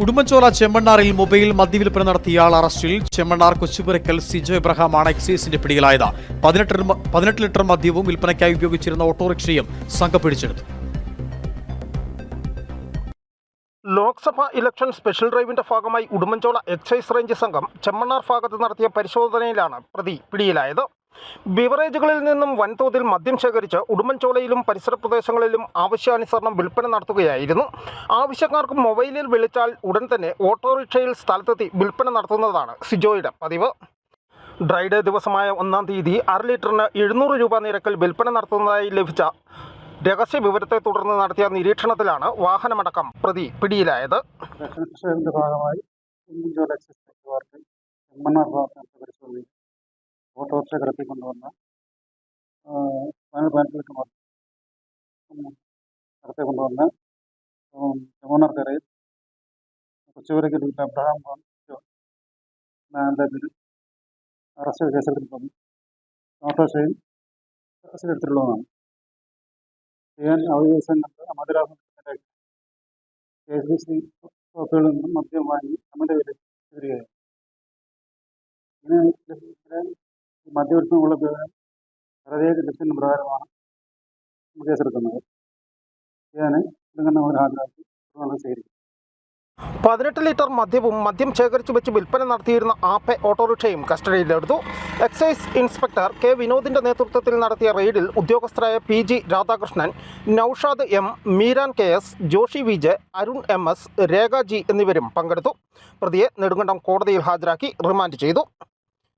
Udumbanchola ചെമ്മണ്ണാറിൽ mobile മദ്യവിൽപ്പന നടത്തിയ ആൾ അറസ്റ്റിൽ ചെമ്മണ്ണാർ കൊച്ചുപുരക്കൽ സിജോ ഇബ്രഹാമാണ് എക്സൈസിന്റെ പിടിയിലായത്. പതിനെട്ട് ലിറ്റർ- മദ്യവും വിൽപ്പനയ്ക്കായി ഉപയോഗിച്ചിരുന്ന ഓട്ടോറിക്ഷയും സംഘം പിടിച്ചെടുത്തു. ലോക്സഭ ഇലക്ഷൻ സ്പെഷ്യൽ ഡ്രൈവിന്റെ ഭാഗമായി ഉടുമ്പൻചോല എക്സൈസ് റേഞ്ച് സംഘം ചെമ്മണ്ണാർ ഭാഗത്ത് നടത്തിയ പരിശോധനയിലാണ് പ്രതി പിടിയിലായത്. ബിവറേജുകളിൽ നിന്നും വൻതോതിൽ മദ്യം ശേഖരിച്ച് ഉടുമ്പൻചോലയിലും പരിസര പ്രദേശങ്ങളിലും ആവശ്യാനുസരണം വിൽപ്പന നടത്തുകയായിരുന്നു. ആവശ്യക്കാർക്ക് മൊബൈലിൽ വിളിച്ചാൽ ഉടൻ തന്നെ ഓട്ടോറിക്ഷയിൽ സ്ഥലത്തെത്തി വിൽപ്പന നടത്തുന്നതാണ് സിജോയുടെ പതിവ്. ഡ്രൈഡേ ദിവസമായ ഒന്നാം തീയതി അര ലിറ്ററിന് എഴുന്നൂറ് രൂപ നിരക്കിൽ വിൽപ്പന നടത്തുന്നതായി ലഭിച്ച രഹസ്യ വിവരത്തെ തുടർന്ന് നടത്തിയ നിരീക്ഷണത്തിലാണ് വാഹനമടക്കം പ്രതി പിടിയിലായത്. ഭാഗമായി ഓട്ടോറിക്ഷ കടത്തിക്കൊണ്ടുവന്ന ആ, പതിനെട്ട് പതിനെട്ട് ലിറ്റർ മദ്യം കടത്തി കൊണ്ടുവന്ന ഉം, ചെമ്മണ്ണാർ കരയിൽ കൊച്ചുപുരയ്ക്ക് വീട്ടിൽ അബ്രഹാം എന്ന അദ്ദേഹത്തിന് അറസ്റ്റ് കേസെടുത്തിട്ടുണ്ട് ഓട്ടോറിക്ഷയും അറസ്റ്റ് എടുത്തിട്ടുള്ളതാണ് ചെയ്യാൻ അവധി ദിവസങ്ങളിൽ മധുരാസം കെ എസ് ബി സി ഷോപ്പുകളിൽ നിന്നും മദ്യം വാങ്ങി അമിത വില വിതരുകയായിരുന്നു ഇതിന് വളരെ ലക്ഷ്യം പ്രകാരമാണ് കേസെടുക്കുന്നത്. ഞാൻ ഹാജരാക്കി പതിനെട്ട് ലിറ്റർ മദ്യവും മദ്യം ശേഖരിച്ചു വെച്ച് വിൽപ്പന നടത്തിയിരുന്ന ആപ്പെ ഓട്ടോറിക്ഷയും കസ്റ്റഡിയിലെടുത്തു. എക്സൈസ് ഇൻസ്പെക്ടർ കെ വിനോദിന്റെ നേതൃത്വത്തിൽ നടത്തിയ റെയ്ഡിൽ ഉദ്യോഗസ്ഥരായ P G Radhakrishnan Naushad M Meeran K S Joshi V J Arun M S Rekha G എന്നിവരും പങ്കെടുത്തു. പ്രതിയെ നെടുങ്കണ്ടം കോടതിയിൽ ഹാജരാക്കി റിമാൻഡ് ചെയ്തു.